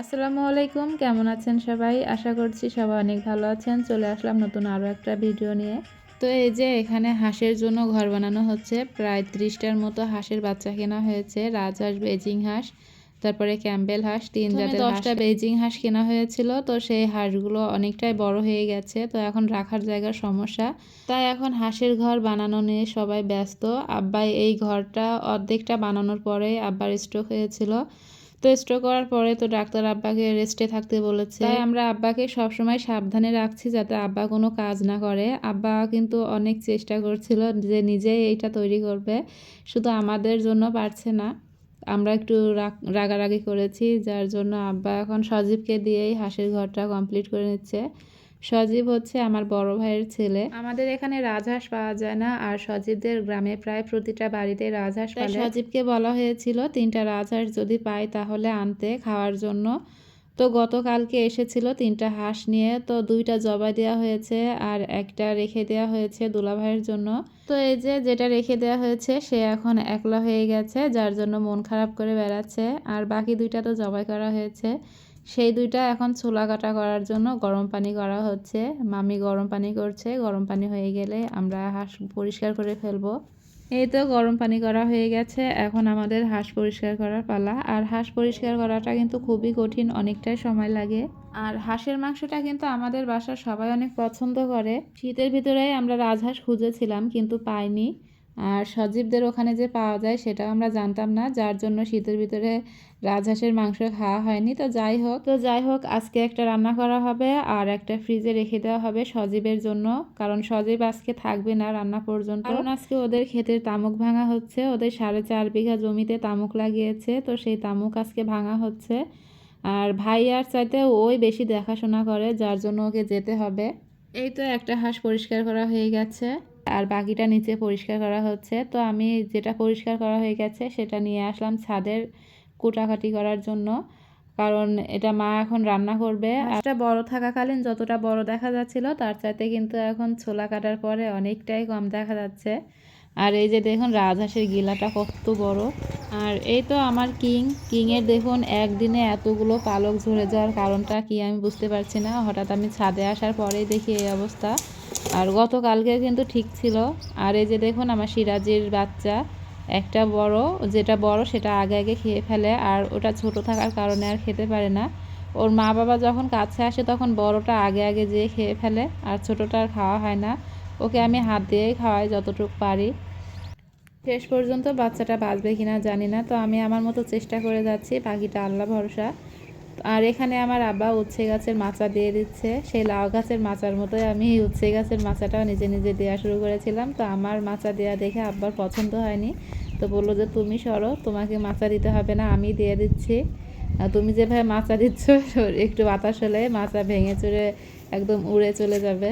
আসসালামু আলাইকুম কেমন আছেন সবাই? আশা করছি সবাই অনেক ভালো আছেন। চলে আসলাম নতুন আরও একটা ভিডিও নিয়ে। তো এই যে এখানে হাঁসের জন্য ঘর বানানো হচ্ছে। প্রায় ত্রিশটার মতো হাঁসের বাচ্চা কেনা হয়েছে। রাজহাঁস বেজিং হাঁস তারপরে ক্যাম্বেল হাঁস তিন জাতের দশটা বেজিং হাঁস কেনা হয়েছিল। তো সেই হাঁসগুলো অনেকটাই বড় হয়ে গেছে। তো এখন রাখার জায়গার সমস্যা। তাই এখন হাঁসের ঘর বানানো নিয়ে সবাই ব্যস্ত। আব্বাই এই ঘরটা অর্ধেকটা বানানোর পরে আব্বার স্ট্রোক হয়েছিল। তো স্ট্রোক করার পরে তো ডাক্তার আব্বাকে রেস্টে থাকতে বলেছে। তাই আমরা আব্বাকে সবসময় সাবধানে রাখছি যাতে আব্বা কোনো কাজ না করে। আব্বা কিন্তু অনেক চেষ্টা করছিল যে নিজেই এইটা তৈরি করবে। শুধু আমাদের জন্য পারছে না। আমরা একটু রাগারাগি করেছি, যার জন্য আব্বা এখন সজীবকে দিয়েই হাসির ঘরটা কমপ্লিট করে নিচ্ছে। সজীব হচ্ছে আমার বড় ভাইয়ের ছেলে। আমাদের এখানে রাজহাঁস পাওয়া যায় না আর সজীবদের গ্রামে প্রায় প্রতিটা বাড়িতে রাজহাঁস পালে। সজীবকে বলা হয়েছিল তিনটা রাজহাঁস যদি পাই তাহলে আনতে খাওয়ার জন্য। তো গতকালকে এসেছিল তিনটা হাঁস নিয়ে তো দুইটা জবাই দেওয়া হয়েছে আর একটা রেখে দেওয়া হয়েছে দুলাভাইয়ের জন্য। তো এই যে যেটা রেখে দেওয়া হয়েছে সে এখন একলা হয়ে গেছে যার জন্য মন খারাপ করে বেড়াচ্ছে। আর বাকি দুইটা তো জবাই করা হয়েছে। সেই দুইটা এখন ছোলা কাটা করার জন্য গরম পানি করা হচ্ছে। মামি গরম পানি করছে, গরম পানি হয়ে গেলে আমরা হাঁস পরিষ্কার করে ফেলব। এই তো গরম পানি করা হয়ে গেছে, এখন আমাদের হাঁস পরিষ্কার করার পালা। আর হাঁস পরিষ্কার করাটা কিন্তু খুবই কঠিন, অনেকটাই সময় লাগে। আর হাঁসের মাংসটা কিন্তু আমাদের বাসার সবাই অনেক পছন্দ করে। শীতের ভিতরে আমরা রাজহাঁস খুঁজেছিলাম কিন্তু পাইনি। আর সজীবদের ওখানে যে পাওয়া যায় সেটাও আমরা জানতাম না, যার জন্য শীতের ভিতরে রাজহাঁসের মাংস খাওয়া হয়নি। তো যাই হোক, তো যাই হোক, আজকে একটা রান্না করা হবে আর একটা ফ্রিজে রেখে দেওয়া হবে সজীবের জন্য, কারণ সজীব আজকে থাকবে না রান্না পর্যন্ত। কারণ আজকে ওদের ক্ষেতের তামুক ভাঙা হচ্ছে, ওদের সাড়ে চার বিঘা জমিতে তামুক লাগিয়েছে, তো সেই তামুক আজকে ভাঙা হচ্ছে। আর ভাই আর চাইতে ওই বেশি দেখাশোনা করে, যার জন্য ওকে যেতে হবে। এই তো একটা হাঁস পরিষ্কার করা হয়ে গেছে। আর বাকিটা নিচে পরিষ্কার করা হচ্ছে। তো আমি যেটা পরিষ্কার করা হয়ে গেছে সেটা নিয়ে আসলাম ছাদের কুটাকাটি করার জন্য। কারণ এটা মা এখন রান্না করবে। একটা বড় থাকাকালীন যতটা বড় দেখা যাচ্ছিল, তার চাইতে কিন্তু এখন ছোলা কাটার পরে অনেকটাই কম দেখা যাচ্ছে। আর এই যে দেখুন, রাজহাঁসের গিলাটা কত বড়। আর এই তো আমার কিং। কিংয়ের দেখুন, একদিনে এতগুলো পালক ঝরে যাওয়ার কারণটা কি আমি বুঝতে পারছি না। হঠাৎ আমি ছাদে আসার পরেই দেখি এই অবস্থা। আর গতকালকে কিন্তু ঠিক ছিল। আর এই যে দেখুন আমার সিরাজির বাচ্চা, একটা বড়, যেটা বড় সেটা আগে আগে খেয়ে ফেলে আর ওটা ছোট থাকার কারণে আর খেতে পারে না। ওর মা বাবা যখন কাছে আসে তখন বড়টা আগে আগে যেয়ে খেয়ে ফেলে আর ছোটোটা আর খাওয়া হয় না। ওকে আমি হাত দিয়েই খাওয়াই যতটুকু পারি। শেষ পর্যন্ত বাচ্চাটা বাঁচবে কিনা জানি না, তো আমি আমার মতো চেষ্টা করে যাচ্ছি পাখিটা আল্লাহ ভরসা। আর এখানে আমার আব্বা উচ্ছে গাছের মাচা দিয়ে দিচ্ছে। সেই লাউ গাছের মাচার মতোই আমি উচ্ছে গাছের মাচাটাও নিজে নিজে দেওয়া শুরু করেছিলাম। তো আমার মাচা দেওয়া দেখে আব্বার পছন্দ হয়নি। তো বলল যে, তুমি সরো, তোমাকে মাচা দিতে হবে না, আমি দিয়ে দিচ্ছি। তুমি যেভাবে মাচা দিচ্ছ, একটু বাতাস হলে মাচা ভেঙে চুরে একদম উড়ে চলে যাবে।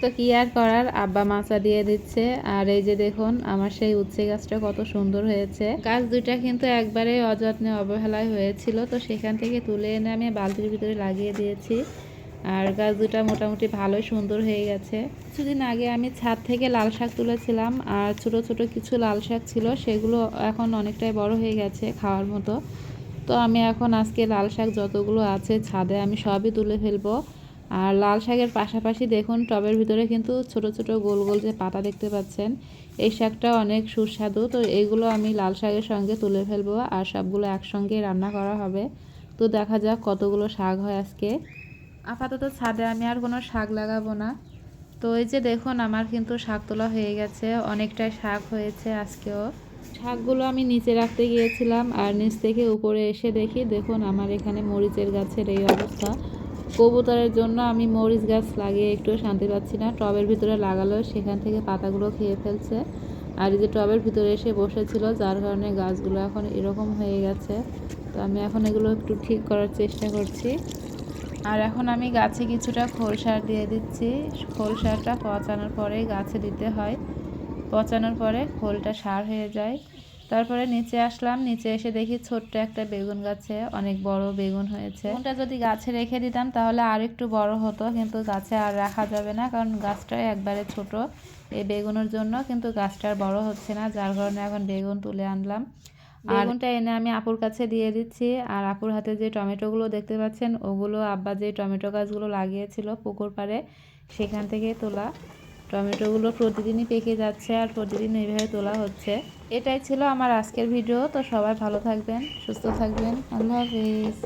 তো কি আর করার? আব্বা মাচা দিয়ে দিচ্ছে। আর এই যে দেখুন, আমার সেই উচ্ছে গাছটা কত সুন্দর হয়েছে। গাছ দুইটা কিন্তু একবারে অযত্নে অবহেলায় হয়েছিল। তো সেখান থেকে তুলে এনে আমি বালতির ভিতরে লাগিয়ে দিয়েছি। আর গাছ দুটা মোটামুটি ভালোই সুন্দর হয়ে গেছে। কিছুদিন আগে আমি ছাদ থেকে লাল শাক তুলেছিলাম। আর ছোট ছোট কিছু লাল শাক ছিল, সেগুলো এখন অনেকটাই বড় হয়ে গেছে খাওয়ার মতো। তো আমি এখন আজকে লাল শাক যতগুলো আছে ছাদে আমি সবই তুলে ফেলব। আর লাল শাকের পাশাপাশি দেখুন, টবের ভিতরে কিন্তু ছোট ছোট গোল গোল যে পাতা দেখতে পাচ্ছেন, এই শাকটা অনেক সুস্বাদু। তো এইগুলো আমি লাল শাকের সঙ্গে তুলে ফেলব আর সবগুলো একসঙ্গে রান্না করা হবে। তো দেখা যাক কতগুলো শাক হয় আজকে। আপাতত ছাদে আমি আর কোনো শাক লাগাবো না। তো এই যে দেখুন, আমার কিন্তু শাক তোলা হয়ে গেছে, অনেকটাই শাক হয়েছে আজকেও। শাকগুলো আমি নিচে রাখতে গিয়েছিলাম আর নিচ থেকে উপরে এসে দেখি, দেখুন আমার এখানে মরিচের গাছের এই অবস্থা। কবুতরের জন্য আমি মরিচ গাছ লাগিয়ে একটু শান্তি পাচ্ছি না। টবের ভিতরে লাগালো, সেখান থেকে পাতাগুলো খেয়ে ফেলছে। আর এই যে টবের ভিতরে এসে বসেছিল, যার কারণে গাছগুলো এখন এরকম হয়ে গেছে। তো আমি এখন এগুলো একটু ঠিক করার চেষ্টা করছি। আর এখন আমি গাছে কিছুটা খোল সার দিয়ে দিচ্ছি। খোল সারটা পচানোর পরেই গাছে দিতে হয়। পচানোর পরে খোলটা সার হয়ে যায়। তারপরে নিচে আসলাম, নিচে এসে দেখি ছোট্ট একটা বেগুন গাছে অনেক বড় বেগুন হয়েছে। বেগুনটা যদি গাছে রেখে দিতাম তাহলে আর একটু বড় হতো, কিন্তু গাছে আর রাখা যাবে না, কারণ গাছটাই একবারে ছোট। এই বেগুনের জন্য কিন্তু গাছটার বড় হচ্ছে না, যার কারণে এখন বেগুন তুলে আনলাম। বেগুনটা এনে আমি আপুর কাছে দিয়ে দিচ্ছি। আর আপুর হাতে যে টমেটোগুলো দেখতে পাচ্ছেন, ওগুলো আব্বা যে টমেটো গাছগুলো লাগিয়েছিল পুকুর পাড়ে, সেখান থেকে তোলা। টমেটোগুলো প্রতিদিনই পেকে যাচ্ছে আর প্রতিদিন এইভাবে তোলা হচ্ছে। এটাই ছিল আমার আজকের ভিডিও, তো সবাই ভালো থাকবেন, সুস্থ থাকবেন। আল্লাহ হাফিজ।